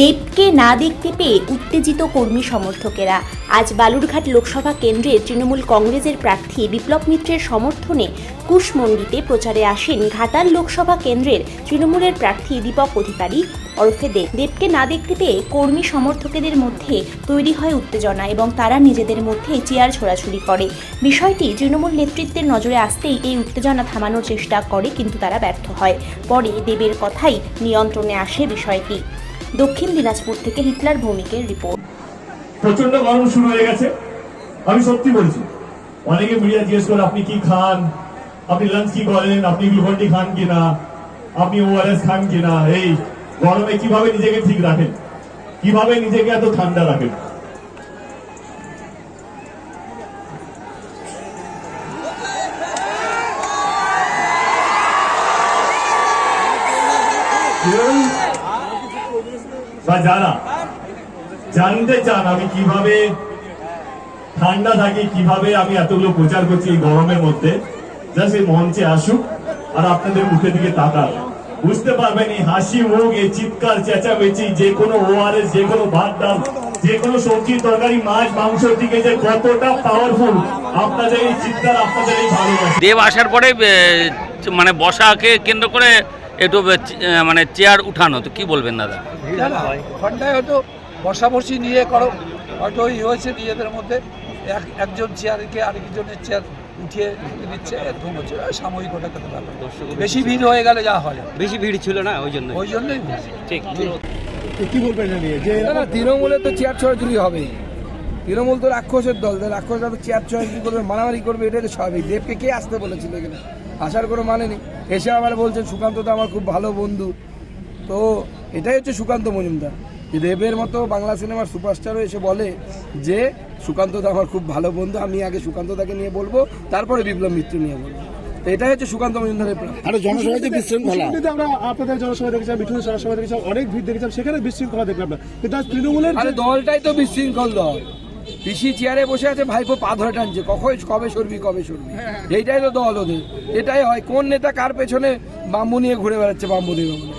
দেবকে না দেখতে পেয়ে উত্তেজিত কর্মী সমর্থকেরা। আজ বালুরঘাট লোকসভা কেন্দ্রের তৃণমূল কংগ্রেসের প্রার্থী বিপ্লব মিত্রের সমর্থনে কুশমন্ডিতে প্রচারে আসেন ঘাটাল লোকসভা কেন্দ্রের তৃণমূলের প্রার্থী দীপক অধিকারী। ওরফে দেব দেবকে না দেখতে পেয়ে কর্মী সমর্থকেদের মধ্যে তৈরি হয় উত্তেজনা এবং তারা নিজেদের মধ্যে চেয়ার ছোড়াছুড়ি করে। বিষয়টি তৃণমূল নেতৃত্বের নজরে আসতেই এই উত্তেজনা থামানোর চেষ্টা করে কিন্তু তারা ব্যর্থ হয়। পরে দেবের কথাই নিয়ন্ত্রণে আসে বিষয়টি। দক্ষিণ দিনাজপুর থেকে হিটলার ভৌমিকের রিপোর্ট। প্রচণ্ড গরম শুরু হয়ে গেছে। আমি সত্যি বলছি অনেকে মিডিয়া জিজ্ঞেস করে আপনি কি খান? আপনি লাঞ্চ কি করেন? আপনি গ্লুকন্ডি খান কিনা? আপনি ওআরএস খান কিনা? এই গরমে কীভাবে নিজেকে ঠিক রাখেন? কীভাবে নিজেকে এত ঠান্ডা রাখেন? কেউ বা যারা জানতে চান আমি কীভাবে ঠান্ডা থাকি, কীভাবে আমি এতগুলো প্রচার করছি এই গরমের মধ্যে? জাস্ট এই মঞ্চে আসুক আর আপনাদের মুখের দিকে তাকাক। বুঝতে পারবেন এই হাসি, মুখ, এই চিৎকার, চেঁচামেচি, যে কোনো ওআরএস যে কোনো ভাত ডাল যে কোনো সবজি তরকারি, মাছ মাংসের দিকে যে কতটা পাওয়ারফুল আপনাদের এই চিৎকার, আপনাদের এই ভালোবাসা। দেব আসার পরে মানে বসাকে কেন্দ্র করে একটু মানে চেয়ার উঠানো তো কি বলবেন দাদা? ঘন্টায় হয়তো বসা বসি নিয়ে করো। হয়তো ই হয়েছে নিজেদের মধ্যে। এক একজন চেয়ারকে আরেকজনের চেয়ার উঠিয়ে দিচ্ছে এরকম হচ্ছে সাময়িক ওটা কথা ব্যাপার। বেশি ভিড় হয়ে গেলে যা হয়। বেশি ভিড় ছিল না ওই জন্য ওই জন্যই। ঠিক না না তৃণমূলে তো চেয়ার ছড়াছড়ি হবে তৃণমূল তো রাক্ষসের দল তো রাক্ষসরা তো চেয়ার ছড়াছড়ি করবে মারামারি করবে এটাই তো স্বাভাবিক। দেবকে কে আসতে বলেছিল এখানে? আসার কোনো মানে নেই। এসে আবার বলছেন সুকান্ত তো আমার খুব ভালো বন্ধু। তো এটাই হচ্ছে সুকান্ত মজুমদার। দেবের মতো বাংলা সিনেমার সুপারস্টারও এসে বলে যে সুকান্ত দা আমার খুব ভালো বন্ধু আমি আগে সুকান্ত দাকে নিয়ে বলব তারপরে বিপ্লব মিত্র নিয়ে বলব। তো এটাই হচ্ছে সুকান্ত মজুমদারের প্রাণ। আরও জনসভায় যে বিশৃঙ্খলা। আমরা আপনাদের জনসভা দেখেছিলাম মিঠুনের জনসভা দেখেছিলাম অনেক ভিড় দেখেছিলাম সেখানে বিশৃঙ্খলা দেখলাম না কিন্তু তৃণমূলের দলটাই তো বিশৃঙ্খল দল। পিসি চেয়ারে বসে আছে ভাইপো পা ধরে টানছে। কখন কবে সরবি কবে সরবি? এইটাই তো দল ওদের। এটাই হয়। কোন নেতা কার পেছনে বাম্বু নিয়ে ঘুরে বেড়াচ্ছে বাম্বু বাম্বু